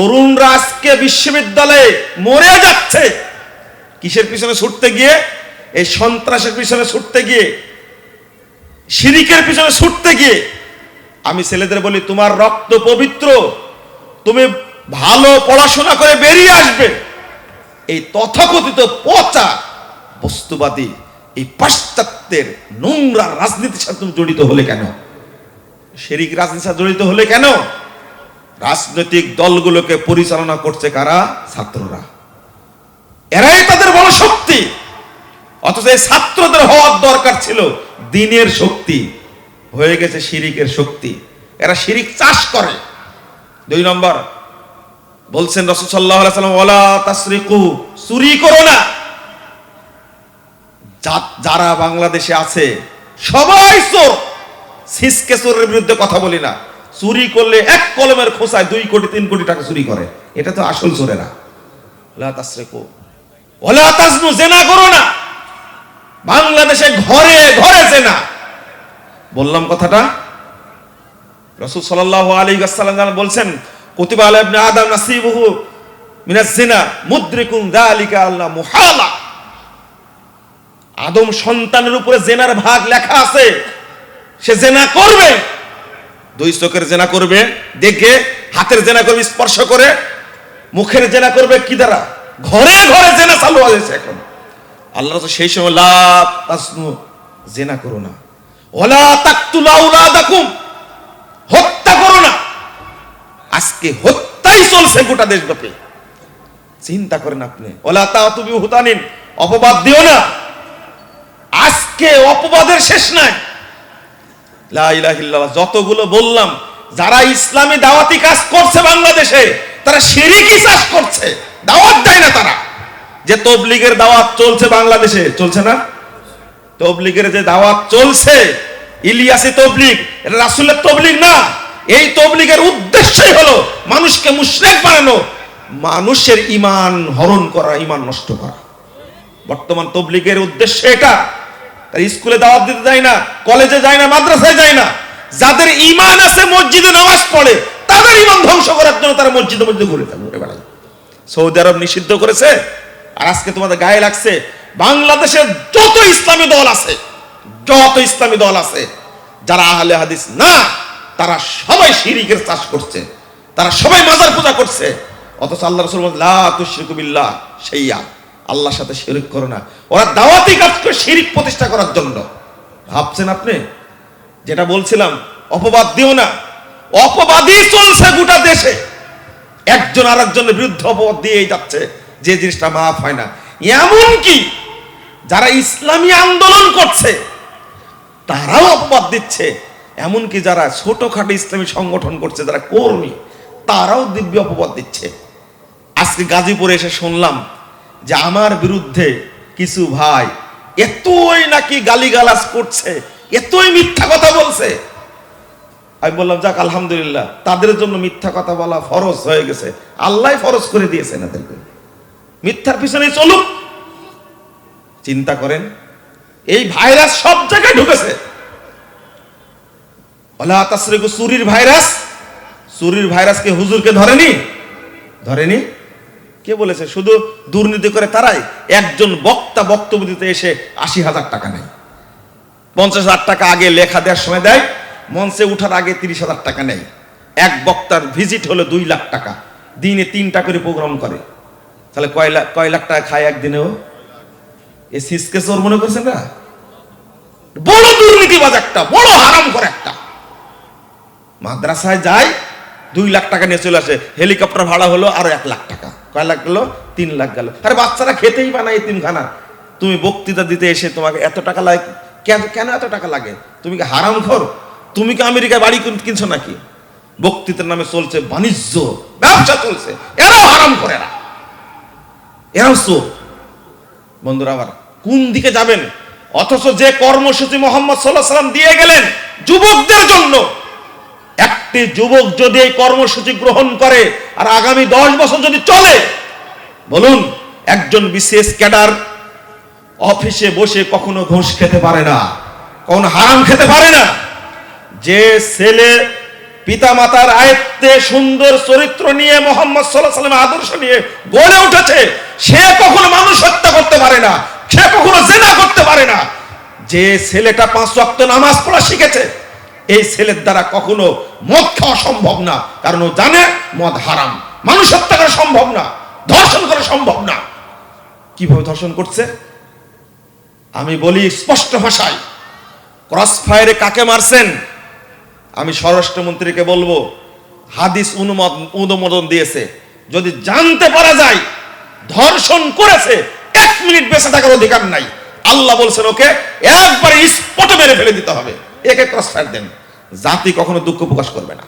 তরুণরা আজকে বিশ্ববিদ্যালয়ে মরে যাচ্ছে। কিসের পিছনে ছুটতে গিয়ে? এই সন্ত্রাসের পিছনে ছুটতে গিয়ে। শিরিকের পিছনে ছুটতে গিয়ে। আমি ছেলেদের বলি, তোমার রক্ত পবিত্র। তুমি ভালো পড়াশোনা করে বেরিয়ে আসবে। এই তথাকথিত পচা বস্তুবাদী এই পাশ্চাত্যের নোংরা রাজনীতির সাথে তুমি জড়িত হলে কেন? শিরিক রাজনীতির সাথে জড়িত হলে কেন? রাজনৈতিক দলগুলোকে পরিচালনা করছে কারা? ছাত্ররা। এরাই তাদের বড় শক্তি। অথচ এই ছাত্রদের হওয়ার দরকার ছিল দিনের শক্তি। হয়ে গেছে শিরিকের শক্তি। এরা শিরিক চাষ করে। দুই নম্বর, বলছেন রসুল সাল্লাহ সাল্লাম ওলা চুরি করো না। যারা বাংলাদেশে আছে, সবাই চোর। সিসকে চোরের বিরুদ্ধে কথা বলি না। চুরি করলে এক কলমের খোসায় দুই কোটি, তিন কোটি টাকা চুরি করে। এটা তো আসল চোরেরা। না। বাংলাদেশে ঘরে ঘরে জেনা। বললাম কথাটা। রসুল আলাইহি ওয়াসাল্লাম বলছেন, কুতিবা আলা ইবনে আদম নাসিবুহু মুহালা। আদম সন্তানের উপরে জেনার ভাগ লেখা আছে। সে জেনা করবে। দুই চোখের জেনা করবে, দেখে হাতের জেনা করবে, স্পর্শ করে, মুখের জেনা করবে কি দ্বারা? ঘরে ঘরে জেনা চালু হয়েছে এখন। আল্লাহ তো সেই সময়, লা তাসনু, জেনা করো না। ওলা তাকতুলা উলাদাকুম হত্যা করো না। আজকে হত্যাই চলছে গোটা দেশব্যাপী। চিন্তা করেন আপনি। ওলা তা তুমি হুতানিন, অপবাদ দিও না। আজকে অপবাদের শেষ নাই। যতগুলো বললাম, যারা ইসলামী দাওয়াতি কাজ করছে বাংলাদেশে, তারা শিরিকি চাষ করছে, দাওয়াত দেয় না তারা। যে তবলিগের দাওয়াত চলছে বাংলাদেশে, চলছে না? তবলিগের যে দাওয়াত চলছে, ইলিয়াসি তবলিগ রাসূলের তবলিগ না। এই তবলিগের উদ্দেশ্যই হলো মানুষকে মুশরিক বানানো, মানুষের ঈমান হরণ করা ইমান নষ্ট করা। বর্তমান তবলিগের উদ্দেশ্য এটা। স্কুলে দাওয়াত দিতে যায় না, কলেজে যায় না, মাদ্রাসায় যায় না। যাদের ইমান আছে, মসজিদে নামাজ পড়ে, তাদের ঈমান ধ্বংস করার জন্য তারা মসজিদে মসজিদে ঘুরে থাকে ঘুরে বেড়ায় সৌদি আরব নিষিদ্ধ করেছে, আর আজকে তোমাদের গায়ে লাগছে, বাংলাদেশের যত ইসলামী দল আছে, যত ইসলামী দল আছে, যারা আহলে হাদিস না, তারা সবাই শিরিকের চাষ করছে, তারা সবাই মাজার পূজা করছে, অথচ আল্লাহ রসুল লা তুশরিকু বিল্লাহ সেইয়া আল্লাহর সাথে শিরিক করো না। ওরা দাওয়াতি কাজ করে শিরিক প্রতিষ্ঠা করার জন্য। ভাবছেন আপনি? যেটা বলছিলাম, অপবাদ দিও না। অপবাদই চলছে গোটা দেশে। একজন আর একজনের বিরুদ্ধে অপবাদ দিয়েই যাচ্ছে, যে জিনিসটা মাফ হয় না। এমন কি যারা ইসলামী আন্দোলন করছে, তারাও অপবাদ দিচ্ছে। এমনকি যারা ছোটখাটো ইসলামী সংগঠন করছে, যারা কর্মী, তারাও দিব্য অপবাদ দিচ্ছে। আজকে গাজীপুরে এসে শুনলাম যে আমার বিরুদ্ধে কিছু ভাই এতই নাকি গালিগালাজ করছে, এতই মিথ্যা কথা বলছে। আমি বললাম, যাক, আলহামদুলিল্লাহ, তাদের জন্য মিথ্যা কথা বলা ফরজ হয়ে গেছে। আল্লাহ ফরজ করে দিয়েছেন এদেরকে মিথ্যার পিছনে চলুক চিন্তা করেন, এই ভাইরাস সব জায়গায় ঢুকেছে। তাসরিকু চুরির ভাইরাস চুরির ভাইরাসকে হুজুরকে ধরেনি? ধরেনি? কে বলেছে? শুধু দুর্নীতি করে তারাই? একজন বক্তা বক্তব্য দিতে এসে আশি হাজার টাকা নেয়। পঞ্চাশ হাজার টাকা আগে লেখা দেওয়ার সময় দেয়, মঞ্চে উঠার আগে তিরিশ হাজার টাকা নেয়। এক বক্তার ভিজিট হলো দুই লাখ টাকা। দিনে তিনটা করে প্রোগ্রাম করে। তাহলে কয় লাখ কয় লাখ টাকা খায় একদিনেও এ সিসকে চোর মনে করছেন না? বড় দুর্নীতিবাজ একটা, বড় হারাম করে একটা। মাদ্রাসায় যায়, দুই লাখ টাকা নিয়ে চলে আসে। হেলিকপ্টার ভাড়া হলো আরও এক লাখ টাকা। কয় লাখ গেল? তিন লাখ গেল। আরে বাচ্চারা খেতেই বানায় তিনখানা। তুমি বক্তৃতা দিতে এসে তোমাকে এত টাকা লাগে, কেন কেন এত টাকা লাগে? তুমি কি হারাম খর তুমি কি আমেরিকায় বাড়ি কিন- কিনছো নাকি? বক্তৃতার নামে চলছে বাণিজ্য, ব্যবসা চলছে। এরাও হারাম করে এরা। এরাও চোর। বন্ধুরা আমার, কোন দিকে যাবেন? অথচ যে কর্মসূচি মোহাম্মদ সাল্লাহ সাল্লাম দিয়ে গেলেন, যুবকদের জন্য একটি যুবক যদি এই কর্মসূচি গ্রহণ করে আর আগামী দশ বছর যদি চলে, বলুন, একজন বিশেষ ক্যাডার অফিসে বসে কখনো ঘুষ খেতে পারে না, কখনো হারাম খেতে পারে না। যে ছেলে পিতা মাতার আয়ত্তে সুন্দর চরিত্র নিয়ে মোহাম্মদ সাল্লাহ সাল্লামের আদর্শ নিয়ে গড়ে উঠেছে, সে কখনো মানুষ হত্যা করতে পারে না, সে কখনো জেনা করতে পারে না। যে ছেলেটা পাঁচ ওয়াক্ত নামাজ পড়া শিখেছে এই ছেলের দ্বারা কখনো মদ খাওয়া সম্ভব না। কারণ ও জানে মদ হারাম। মানুষ হত্যা করা সম্ভব না। ধর্ষণ করা সম্ভব না। কীভাবে ধর্ষণ করছে? আমি বলি স্পষ্ট ভাষায়। ক্রস ফায়ারে কাকে মারছেন? আমি স্বরাষ্ট্রমন্ত্রীকে বলব, হাদিস অনুমোদন অনুমোদন দিয়েছে। যদি জানতে পারা যায়, ধর্ষণ করেছে, এক মিনিট বেঁচে থাকার অধিকার নাই। আল্লাহ বলছেন ওকে একবারে স্পটে মেরে ফেলে দিতে হবে। একে ক্রস ফায়ার দেন। জাতি কখনো দুঃখ প্রকাশ করবে না।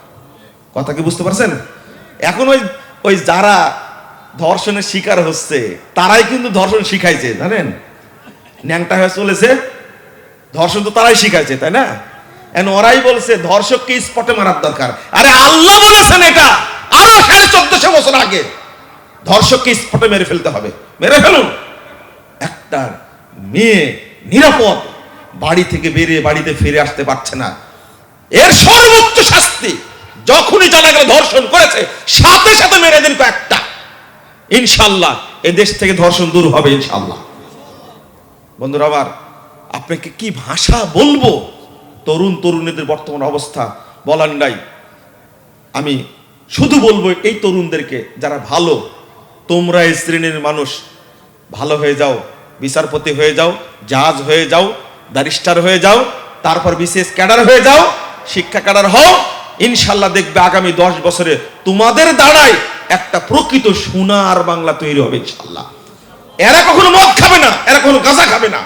কথা কি বুঝতে পারছেন? এখন ওই ওই যারা ধর্ষণের শিকার হচ্ছে, তারাই কিন্তু ধর্ষণ শিখাইছে, জানেন? ন্যাংটা হয়ে চলেছে, ধর্ষণ তো তারাই শিখাইছে, তাই না? ওরাই বলছে, ধর্ষককে স্পটে মারার দরকার। আরে আল্লাহ বলেছেন এটা, আরও সাড়ে চোদ্দশো বছর আগে। ধর্ষককে স্পটে মেরে ফেলতে হবে। মেরে ফেলুন। একটা মেয়ে নিরাপদ বাড়ি থেকে বেরিয়ে বাড়িতে ফিরে আসতে পারছে না। এর সর্বোচ্চ শাস্তি যখনই জানা গেল ধর্ষণ করেছে, সাথে সাথে মেরে দিন কয়েকটা। ইনশাল্লাহ এ দেশ থেকে ধর্ষণ দূর হবে ইনশাল্লাহ বন্ধুরা, আবার আপনাকে কি ভাষা বলব? তরুণ তরুণীদের বর্তমান অবস্থা বলার নাই। আমি শুধু বলব এই তরুণদেরকে, যারা ভালো, তোমরা এই শ্রেণির মানুষ, ভালো হয়ে যাও, বিচারপতি হয়ে যাও, জাজ হয়ে যাও ব্যারিস্টার হয়ে যাও, তারপর বিশেষ ক্যাডার হয়ে যাও, শিক্ষা ক্যাডার হও, ইনশাল্লাহ দেখবে আগামী দশ বছরে তোমাদের দ্বারাই একটা প্রকৃত সোনার বাংলা তৈরি হবে ইনশাল্লাহ। এরা কখনো মদ খাবে না, এরা কখনো গাঁজা খাবে না।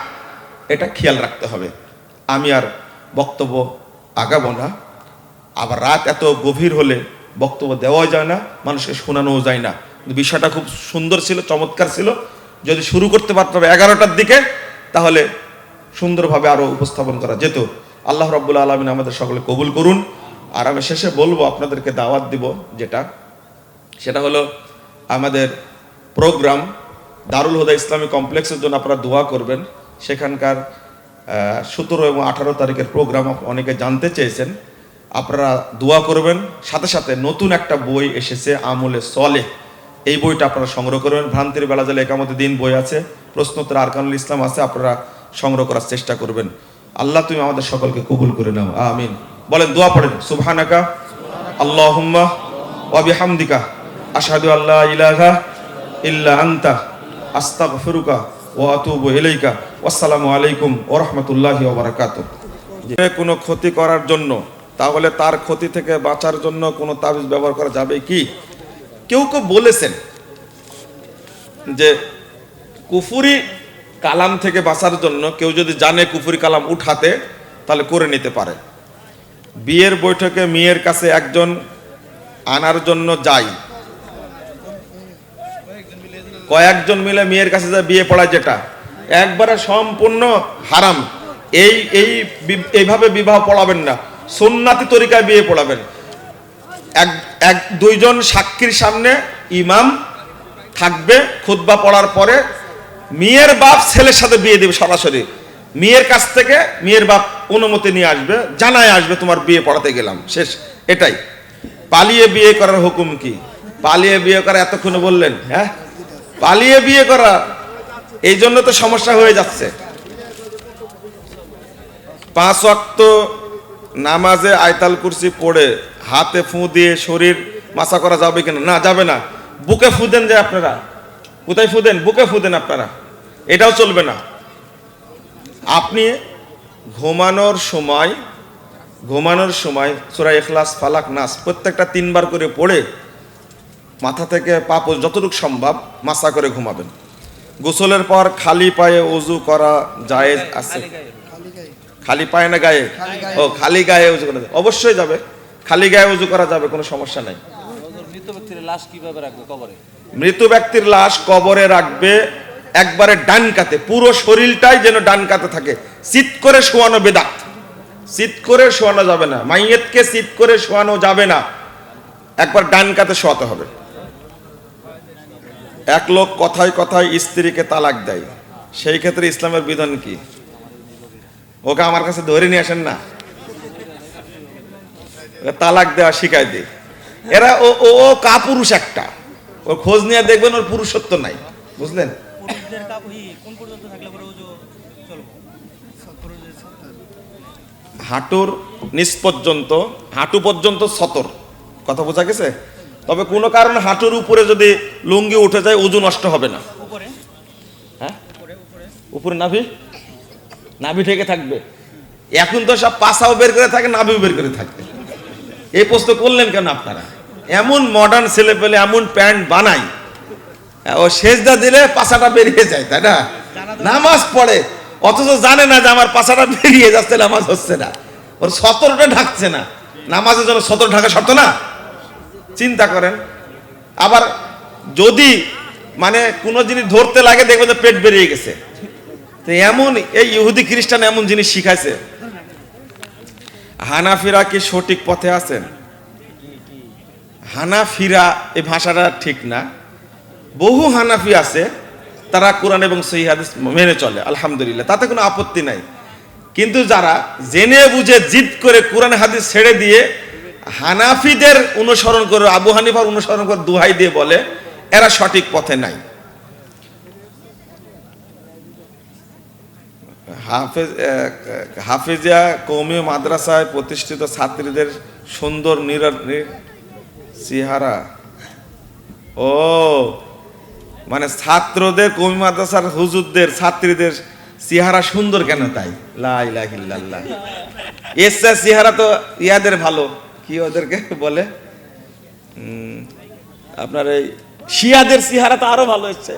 এটা খেয়াল রাখতে হবে। আমি আর বক্তব্য আগাবো না। আবার রাত এত গভীর হলে বক্তব্য দেওয়া যায় না, মানুষকে শোনানোও যায় না। বিষয়টা খুব সুন্দর ছিল, চমৎকার ছিল। যদি শুরু করতে পারতাম এগারোটার দিকে, তাহলে সুন্দরভাবে আরও উপস্থাপন করা যেত। আল্লাহ রব্বুল আলমিন আমাদের সকলে কবুল করুন। আর আমি শেষে বলব, আপনাদেরকে দাওয়াত দিব যেটা। সেটা হলো আমাদের প্রোগ্রাম দারুল হুদা ইসলামী কমপ্লেক্সের জন্য আপনারা দোয়া করবেন। সেখানকার সতেরো এবং আঠারো তারিখের প্রোগ্রাম অনেকে জানতে চেয়েছেন। আপনারা দোয়া করবেন। সাথে সাথে নতুন একটা বই এসেছে, আমলে সলে। এই বইটা আপনারা সংগ্রহ করবেন। ভ্রান্তির বেলা জালে একামতে দিন বই আছে। প্রশ্নোত্তর আরকানুল ইসলাম আছে। আপনারা সংগ্রহ করার চেষ্টা করবেন। আল্লাহ, তুমি আমাদের সকলকে কবুল করে নাও। আমিন। বলেন, দোয়া পড়েন। সুবহানাকা, আল্লাহুম্মা ওয়া বিহামদিকা, আশহাদু আল্লা ইলাহা ইল্লা আনতা, আস্তাগফিরুকা ওয়া আতুবু ইলাইকা। আসসালামু আলাইকুম ওয়া রাহমাতুল্লাহি ওয়া বারাকাতুহু। কোনো ক্ষতি করার জন্য, তাহলে তার ক্ষতি থেকে বাঁচার জন্য কোনো তাবিজ ব্যবহার করা যাবে কি? কেউ কেউ বলেছেন যে কুফুরি কালাম থেকে বাঁচার জন্য কেউ যদি জানে কুফুরি কালাম উঠাতে, তাহলে করে নিতে পারে। বিয়ের বৈঠকে মেয়ের কাছে একজন আনার জন্য যাই। কয়েকজন মিলে মেয়ের কাছে যা বিয়ে পড়ায় যেটা। একবারে সম্পূর্ণ হারাম। এই এই এইভাবে বিবাহ পড়াবেন না। সুন্নাতি তরিকায় বিয়ে পড়াবেন। এক এক, দুইজন সাক্ষীর সামনে ইমাম থাকবে, খুতবা পড়ার পরে মেয়ের বাপ ছেলের সাথে বিয়ে দেবে সরাসরি। মেয়ের কাছ থেকে মেয়ের বাপ অনুমতি নিয়ে আসবে, জানায় আসবে, তোমার বিয়ে পড়াতে গেলাম। শেষ। এটাই। পালিয়ে বিয়ে করার হুকুম কি? পালিয়ে বিয়ে করা এতক্ষণে বললেন হ্যাঁ? পালিয়ে বিয়ে করা, এই জন্য তো সমস্যা হয়ে যাচ্ছে। পাঁচ ওয়াক্ত নামাজে আয়তাল কুরসি পড়ে হাতে ফু দিয়ে শরীর মাসা করা যাবে কিনা? না, যাবে না। বুকে ফু দেন যে আপনারা। কোথায় ফু দেন? বুকে ফু দেন আপনারা। এটাও চলবে না। আপনি ঘুমানোর সময় ঘুমানোর সময় সুরা ইখলাস ফালাক নাস প্রত্যেকটা তিনবার করে পড়ে মাথা থেকে পা পর্যন্ত যতটুকু সম্ভব মাসা করে ঘুমাবেন। গোসলের পর খালি পায়ে অজু করা জায়েজ আছে। খালি পায়ে না গায়ে? ও খালি গায়ে উজু করা যাবে। অবশ্যই যাবে। খালি গায়ে উজু করা যাবে কোনো সমস্যা নাই। মৃত ব্যক্তির লাশ কীভাবে রাখবে কবরে? মৃত ব্যক্তির লাশ কবরে রাখবে একবারে ডান কাতে, পুরো শরীরটাই যেন ডান কাতে থাকে। চিত করে শোয়ানো বেদাত। চিত করে শোয়ানো যাবে না। মাইয়েতকে চিত করে শোয়ানো যাবে না। একবার ডান কাতে শোয়াতে হবে। এক লোক কথায় কথায় স্ত্রীকে তালাক দেয়। সেই ক্ষেত্রে ইসলামের বিধান কি? ওকে আমার কাছে ধরে নিয়ে আসেন না। তালাক দেওয়া শিখাই দিই। এরা ও ও ও কাপুরুষ একটা। ওর খোঁজ নিয়ে দেখবেন ওর পুরুষত্ব নাই। বুঝলেন? কাপ কোন পর্যন্ত থাকলে পরে ওজো চলবো? হাঁটুর নিচ পর্যন্ত হাঁটু পর্যন্ত সতর। কথা বোঝা গেছে? তবে কোনো কারণে হাঁটুর উপরে যদি লুঙ্গি উঠে যায় উজু নষ্ট হবে না। উপরে? হ্যাঁ? উপরে উপরে। উপরে নাভি? নাভি থেকে থাকবে। এখন তো সব পাশাও বের করে থাকে নাভিও বের করে থাকবে এই প্রশ্ন করলেন কেন আপনারা? এমন মডার্ন ছেলে পেলে এমন প্যান্ট বানাই ও সেজদা দিলে পাশাটা বেরিয়ে যায়, তাই না? নামাজ পড়ে, অথচ জানে না যে আমার পাশাটা বেরিয়ে যাচ্ছে, নামাজ হচ্ছে না। ওর সতরটা ঢাকছে না। নামাজের জন্য সতর ঢাকা শর্ত না? চিন্তা করেন। আবার যদি মানে কোনো জিনিস ধরতে লাগে দেখবে যে পেট বেরিয়ে গেছে। তো এমন, এই ইহুদি খ্রিস্টান এমন জিনিস শিখাইছে। হানাফিরা কি সঠিক পথে আছেন? হানাফিরা এই ভাষাটা ঠিক না। বহু হানাফি আছে তারা কোরআন এবং সহি হাদিস মেনে চলে আলহামদুলিল্লাহ তাতে কোনো আপত্তি নাই। কিন্তু যারা জেনে বুঝে জিদ করে কোরআন হাদিস ছেড়ে দিয়ে হানাফিদের অনুসরণ করে আবু হানিফার অনুসরণ করে দুহাই দিয়ে বলে এরা সঠিক পথে নাই। হাফেজ আহ, হাফেজা কৌমি মাদ্রাসায় প্রতিষ্ঠিত ছাত্রীদের সুন্দর নির চেহারা ও মানে ছাত্রদের কমি মাদ্রাসার হুজুরদের, ছাত্রীদের চেহারা সুন্দর কেন তাই? লাইলাহিল্লাহ এসা চেহারা তো ইয়াদের ভালো। কি ওদেরকে বলে? আপনার এই শিয়াদের চেহারা তো আরও ভালো হচ্ছে।